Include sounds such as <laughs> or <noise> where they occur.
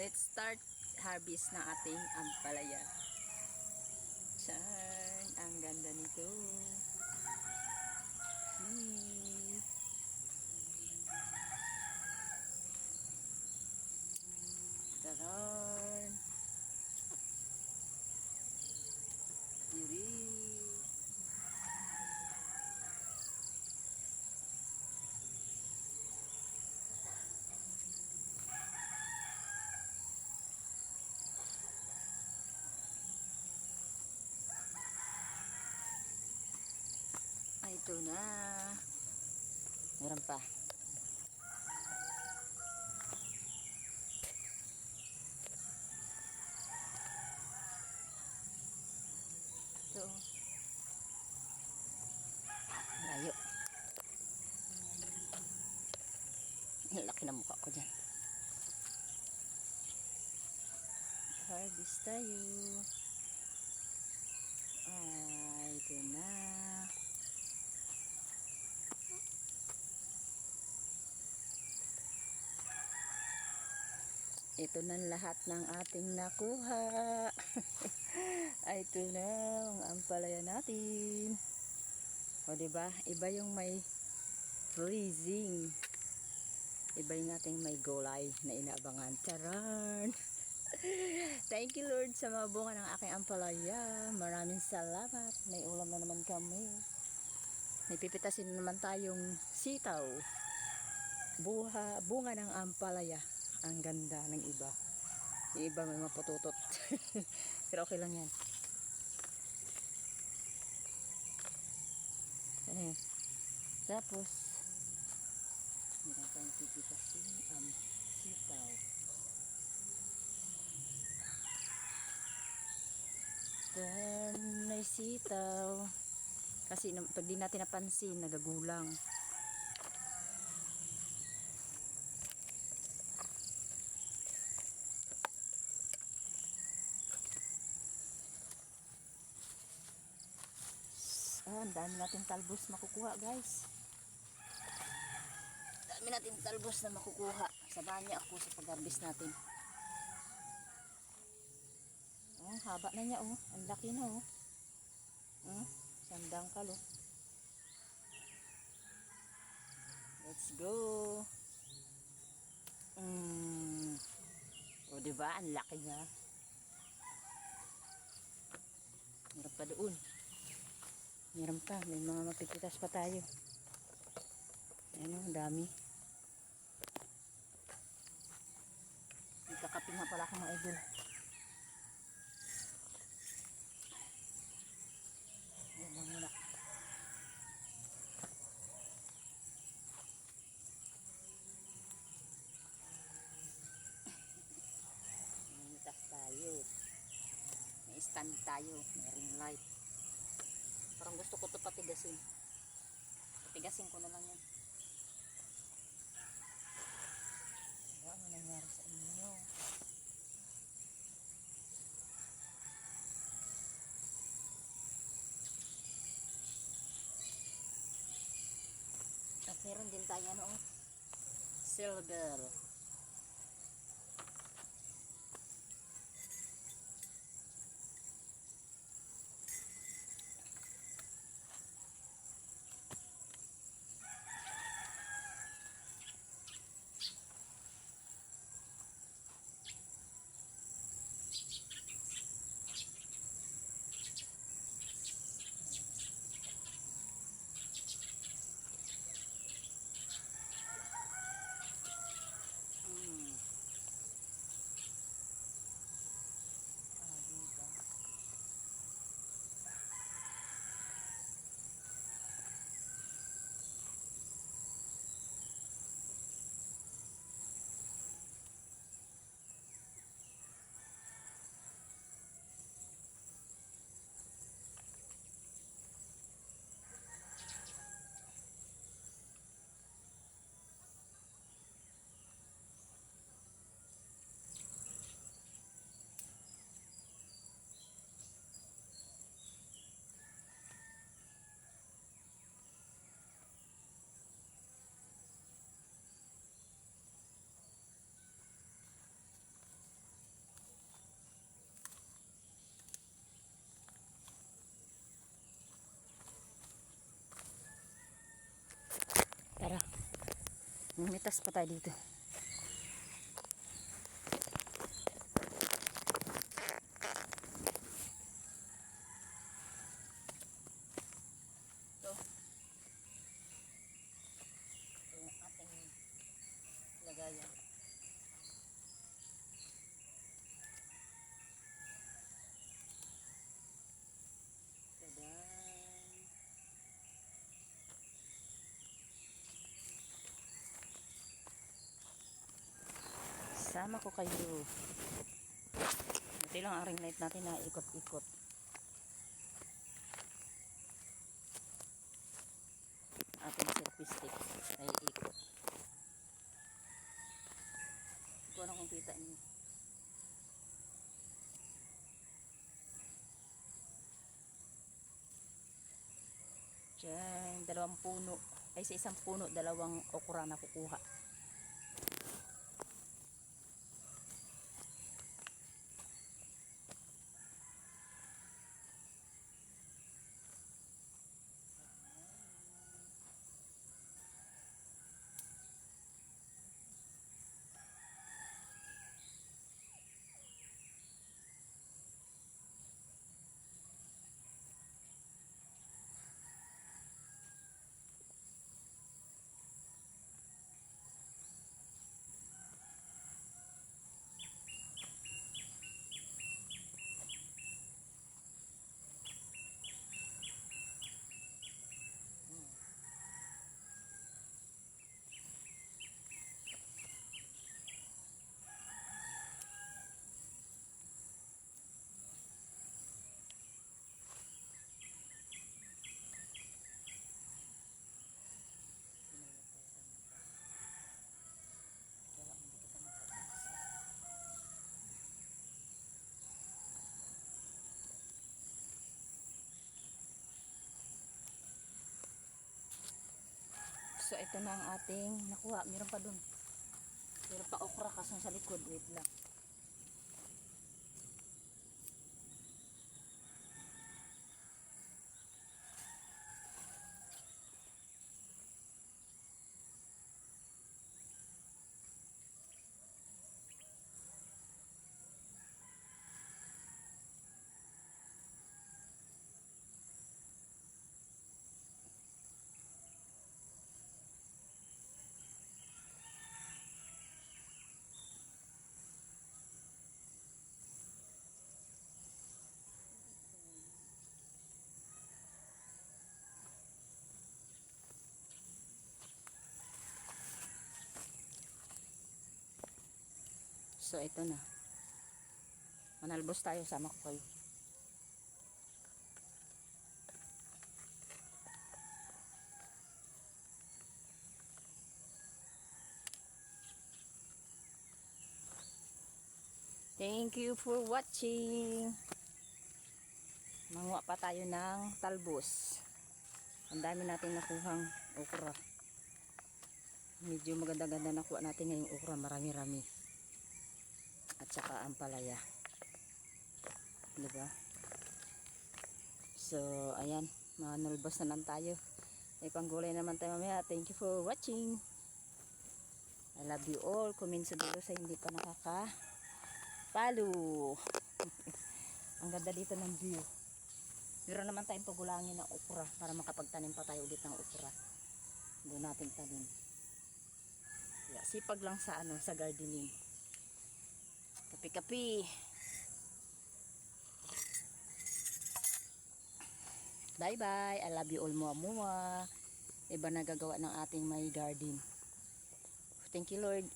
Let's start harvest ng ating ampalaya. Chan, ang ganda nito. Hmm. Ito na. Meron pa. Ito. Layo. Laki na mukha ko dyan. Harvest tayo. Ay, ito na. Ito na lahat ng ating nakuha. <laughs> Ay, ito na ang ampalaya natin. O, di ba? Iba yung may freezing. Iba yung ating may gulay na inaabangan. Charan! <laughs> Thank you, Lord, sa mga bunga ng aking ampalaya. Maraming salamat. May ulam na naman kami. May pipitasin na naman tayong sitaw. Buha, bunga ng ampalaya. Ang ganda ng iba. Yung iba may mapututot. <laughs> Pero okay lang yan. Eh, tapos, meron tayong pipitasin ang sitaw. Then, may sitaw. Kasi pag di natin napansin, nagagulang. Ang dami natin talbos makukuha, guys. Dami natin talbos na makukuha. Sabahan niya ako sa pag-harvest natin. Oh, haba na niya, oh. Ang laki na, oh. Hmm? Sandang kalo. Let's go. Mm. O, di ba? Ang laki niya. Meron pa doon. Meron pa. May mga mapipitas pa tayo. Ayan o, dami. May kakapin nga pala akong mga idol. Lang muna. Tayo. May stand tayo. May ring light. Parang gusto ko to patigasin. Patigasin ko na lang yan. Diba, ano nangyari sa inyo? At meron din tayo ano, silver. Mimitas pa tayo dito. Ito. Ito yung ating lagayan. Tadaan! Sama ko kayo. Buti lang ang ring light natin na ikot-ikot. Ating selfie stick ay ikot. Hindi ko alam kung kita niyo. Diyan, dalawang puno. Ay, sa isang puno, dalawang okra na kukuha. So, ito na ang ating nakuha. Meron pa dun. Meron pa okra kaso sa likod. Wait lang. So, ito na. Manalbos tayo. Sama ko kayo. Thank you for watching. Manguha pa tayo ng talbos. Ang dami natin nakuhang okra. Medyo maganda-ganda nakuha natin ngayong okra. Marami-rami at saka ang palaya. Diba? So, ayan. Manulbos na lang tayo. May panggulay naman tayo mamaya. Thank you for watching. I love you all. Comment sa dulo sa hindi pa nakaka follow. <laughs> ang ganda dito ng view. Meron naman tayong pagulangin ng okra para makapagtanim pa tayo ulit ng okra. Doon natin tanim. Yeah, sipag lang sa ano sa gardening. Kapi-kapi. Bye-bye. I love you all mua mua. Iba nagagawa ng ating may garden. Thank you Lord.